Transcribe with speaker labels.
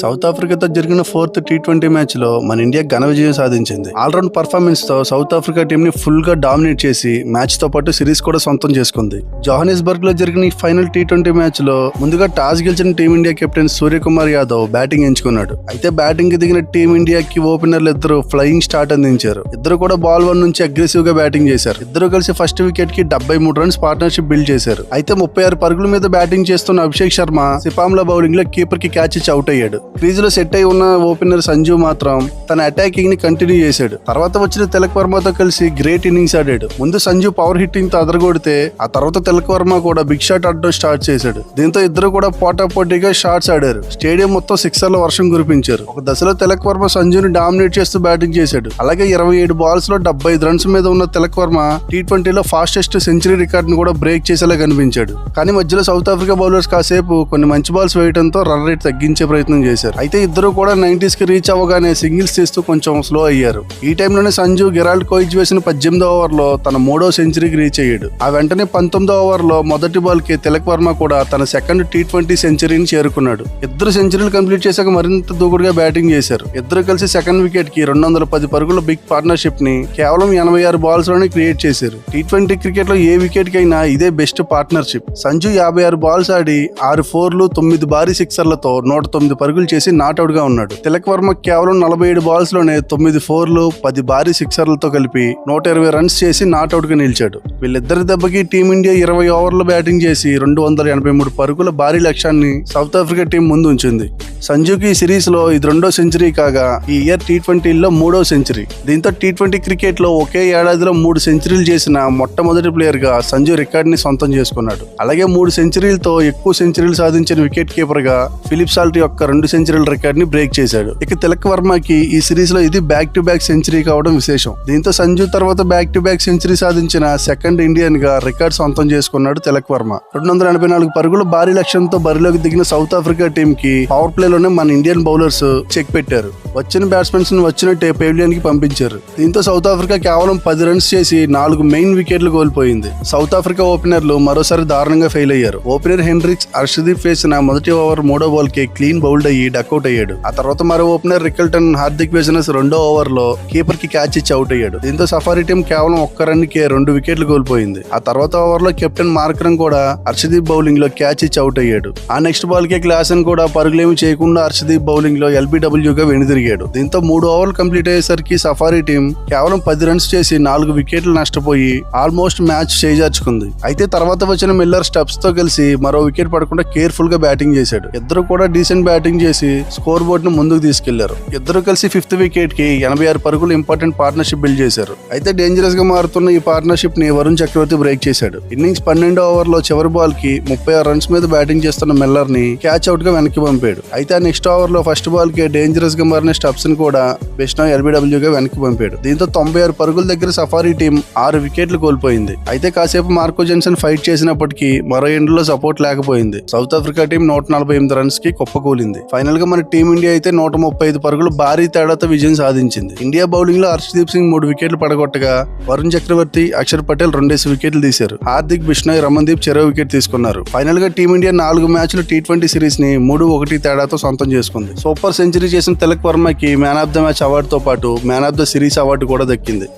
Speaker 1: South ఆఫ్రికాతో జరిగిన fourth T twenty మ్యాచ్లో మన ఇండియా ఘన విజయం సాధించింది. ఆల్రౌండ్ పర్ఫార్మెన్స్తో సౌత్ ఆఫ్రికా టీం ని ఫుల్గా డామినేట్ చేసి మ్యాచ్తో పాటు సిరీస్ కూడా సొంతం చేసుకుంది. జోహానిస్బర్గ్లో జరిగిన ఈ ఫైనల్ టీ ట్వంటీ మ్యాచ్లో ముందుగా టాస్ గెలిచిన team India captain Suryakumar Yadav batting ఎంచుకున్నాడు. అయితే బ్యాటింగ్కి దిగిన టీమిండియాకి ఓపెనర్లు ఇద్దరు ఫ్లయింగ్ స్టార్ట్ అందించారు. ఇద్దరు కూడా బాల్ వన్ నుంచి అగ్రెసివ్గా బ్యాటింగ్ చేశారు. ఇద్దరు కలిసి ఫస్ట్ వికెట్కి డెబ్బై మూడు రన్స్ పార్ట్నర్షిప్ బిల్డ్ చేశారు. అయితే ముప్పై ఆరు పరుగుల మీద బ్యాటింగ్ చేస్తున్న అభిషేక్ శర్మ సిపామ్ల బౌలింగ్లో కీపర్కి క్యాచ్ ఇచ్చి అవుట్ అయ్యాడు. క్రీజ్లో సెట్ అయి ఉన్న ఓపెనర్ సంజు మాత్రం తన అటాకింగ్ని కంటిన్యూ చేశాడు. తర్వాత వచ్చిన తిలక్ వర్మతో కలిసి గ్రేట్ ఇన్నింగ్స్ ఆడాడు. ముందు సంజు పవర్ హిట్టింగ్తో అదరగొడితే ఆ తర్వాత తిలక్ వర్మ కూడా బిగ్ షాట్ ఆడడం స్టార్ట్ చేశాడు. దీంతో ఇద్దరు కూడా పోటా పోటీగా షాట్స్ ఆడారు. స్టేడియం మొత్తం సిక్సర్ల వర్షం కురిపించారు. ఒక దశలో తిలక్ వర్మ సంజుని డామినేట్ చేస్తూ బ్యాటింగ్ చేశాడు. అలాగే ఇరవై ఏడు బాల్స్లో డెబ్బై ఐదు రన్స్ మీద ఉన్న తిలక్ వర్మ టీ ట్వంటీలో ఫాస్టెస్ట్ సెంచరీ రికార్డ్ను కూడా బ్రేక్ చేసేలా కనిపించాడు. కానీ మధ్యలో సౌత్ ఆఫ్రికా బౌలర్స్ కాసేపు కొన్ని మంచి బాల్స్ వేయడంతో రన్ రేట్ తగ్గించే ప్రయత్నం చేశారు. అయితే ఇద్దరు కూడా నైన్టీస్కి రీచ్ అవ్వగానే సింగిల్స్ తీస్తూ కొంచెం స్లో అయ్యారు. ఈ టైంలోనే సంజు గెరాల్డ్ కోయిచ్ వేసిన పద్దెనిమిదో ఓవర్లో తన మూడో సెంచరీకి రీచ్ అయ్యాడు. ఆ వెంటనే పంతొమ్మిదో ఓవర్లో మొదటి బాల్కి తిలక్ వర్మ కూడా తన సెకండ్ టీ ట్వంటీ సెంచరీని చేరుకున్నాడు. ఇద్దరు సెంచరీలు కంప్లీట్ చేశాక మరింత దూకుడుగా బ్యాటింగ్ చేశారు. ఇద్దరు కలిసి సెకండ్ వికెట్కి రెండు వందల పది పరుగుల బిగ్ పార్ట్నర్షిప్ని కేవలం ఎనభై ఆరు బాల్స్లోనే క్రియేట్ చేశారు. టీ ట్వంటీ క్రికెట్లో ఏ వికెట్ కైనా ఇదే బెస్ట్ పార్ట్నర్షిప్ సంజు యాభై ఆరు బాల్స్ ఆడి ఆరు ఫోర్లు తొమ్మిది భారీ సిక్సర్లతో నూట తొమ్మిది పరుగులు చేసి నాట్అవుట్ ఉన్నాడు. తిలక్ వర్మ కేవలం నలభై ఏడు బాల్స్లోనే తొమ్మిది ఫోర్లు పది భారీ సిక్సర్లతో కలిపి నూట ఇరవై రన్స్ చేసి నాట్అవుట్గా నిలిచాడు. వీళ్ళిద్దరి దెబ్బకి టీమిండియా ఇరవై ఓవర్లు బ్యాటింగ్ చేసి రెండు వందల ఎనభై మూడు పరుగుల భారీ లక్ష్యాన్ని సౌత్ ఆఫ్రికా టీం ముందు ఉంచింది సంజుకి ఈ సిరీస్లో ఇది రెండో సెంచరీ కాగా ఈ ఇయర్ టీ ట్వంటీలో మూడో సెంచరీ. దీంతో టీ ట్వంటీ క్రికెట్లో ఒకే ఏడాదిలో మూడు సెంచరీలు చేసిన మొట్టమొదటి ప్లేయర్గా సంజు రికార్డ్ని సొంతం చేసుకున్నాడు. అలాగే మూడు సెంచరీలతో ఎక్కువ సెంచరీలు సాధించిన వికెట్ కీపర్గా ఫిలిప్ సాల్ట్ యొక్క రెండు సెంచరీల రికార్డ్ని బ్రేక్ చేశాడు. ఇక తిలక్ వర్మకి ఈ సిరీస్లో ఇది బ్యాక్ టు బ్యాక్ సెంచరీ కావడం విశేషం. దీంతో సంజు తర్వాత బ్యాక్ టు బ్యాక్ సెంచరీ సాధించిన సెకండ్ ఇండియన్గా రికార్డ్ సొంతం చేసుకున్నాడు తిలక్ వర్మ. రెండు వందల ఎనభై నాలుగు పరుగుల భారీ లక్ష్యంతో బరిలోకి దిగిన సౌత్ ఆఫ్రికా టీం కి పవర్ ప్లే ఆస్ట్రేలియాలోనే మన ఇండియన్ బౌలర్స్ చెక్ పెట్టారు. వచ్చిన బ్యాట్స్మెన్స్ వచ్చిన వచ్చినట్టే పెవిలియన్కి పంపించారు. దీంతో సౌత్ ఆఫ్రికా కేవలం పది రన్స్ చేసి నాలుగు మెయిన్ వికెట్లు కోల్పోయింది. సౌత్ ఆఫ్రికా ఓపెనర్లు మరోసారి దారుణంగా ఫెయిల్ అయ్యారు. ఓపెనర్ హెన్రిక్స్ హర్షదీప్ వేసిన మొదటి ఓవర్ మూడో బాల్కి క్లీన్ బౌల్డ్ అయ్యి డక్అవుట్ అయ్యాడు. ఆ తర్వాత మరో ఓపెనర్ రికల్టన్ హార్దిక్ వేసిన రెండో ఓవర్లో కీపర్కి క్యాచ్ ఇచ్చి అవుట్ అయ్యాడు. దీంతో సఫారీ టీం కేవలం ఒక్క రన్కి రెండు వికెట్లు కోల్పోయింది. ఆ తర్వాత ఓవర్లో కెప్టెన్ మార్కరం కూడా హర్షదీప్ బౌలింగ్లో క్యాచ్ ఇచ్చి అవుట్ అయ్యాడు. ఆ నెక్స్ట్ బాల్కి క్లాసన్ కూడా పరుగులేమి చేయకుండా హర్షదీప్ బౌలింగ్లో ఎల్బీడబ్ల్యూగా వెనుదిరిగాడు. దీంతో మూడు ఓవర్లు కంప్లీట్ అయ్యేసరికి సఫారీ టీం కేవలం పది రన్స్ చేసి నాలుగు వికెట్లు నష్టపోయి ఆల్మోస్ట్ మ్యాచ్ చేజార్చుకుంది. అయితే తర్వాత వచ్చిన మిల్లర్ స్టెప్స్తో కలిసి మరో వికెట్ పడకుండా కేర్ఫుల్గా బ్యాటింగ్ చేశాడు. ఇద్దరు కూడా డీసెంట్ బ్యాటింగ్ చేసి స్కోర్ బోర్డ్ను ముందుకు తీసుకెళ్ళారు. ఇద్దరు కలిసి ఫిఫ్త్ వికెట్కి ఎనభై ఆరు పరుగులు ఇంపార్టెంట్ పార్ట్నర్షిప్ బిల్డ్ చేశారు. అయితే డేంజరస్గా మారుతున్న ఈ పార్ట్నర్షిప్ని వరుణ్ చక్రవర్తి బ్రేక్ చేశాడు. ఇన్నింగ్స్ పన్నెండో ఓవర్లో చివరి బాల్కి ముప్పై ఆరు రన్స్ మీద బ్యాటింగ్ చేస్తున్న మిల్లర్ని క్యాచ్ అవుట్గా వెనక్కి పంపాడు. అయితే ఆ నెక్స్ట్ ఓవర్లో ఫస్ట్ బాల్కి మారిన స్టబ్స్ని కూడా బెస్ట్ ఎల్బీడబ్ల్యూగా వెనక్కి పంపాడు. దీంతో తొంభై ఆరు పరుగుల దగ్గర సఫారీ టీం ఆరు వికెట్లు కోల్పోయింది. అయితే కాసేపు మార్కో జెన్సన్ ఫైట్ చేసినప్పటికీ మరో ఎండ్లో సపోర్ట్ లేకపోయింది. సౌత్ ఆఫ్రికా టీం నూట నలభై ఎనిమిది రన్స్కి కుప్పకూలింది. ఫైనల్గా మన టీమిండియా అయితే నూట ముప్పై ఐదు పరుగులు భారీ తేడాతో విజయం సాధించింది. ఇండియా బౌలింగ్లో హర్షదీప్ సింగ్ మూడు వికెట్లు పడగొట్టగా వరుణ్ చక్రవర్తి అక్షర్ పటేల్ రెండేసి వికెట్లు తీశారు. హార్దిక్ బిష్ణోయ్ రమన్దీప్ చెరో వికెట్ తీసుకున్నారు. ఫైనల్గా టీమిండియా నాలుగు మ్యాచ్లు టీ ట్వంటీ సిరీస్ని మూడు ఒకటి తేడాతో సొంతం చేసుకుంది. సూపర్ సెంచరీ చేసిన తిలక్ వర్మకి మ్యాన్ ఆఫ్ ద మ్యాచ్ అవార్డుతో పాటు man of the series award కూడా దక్కింది.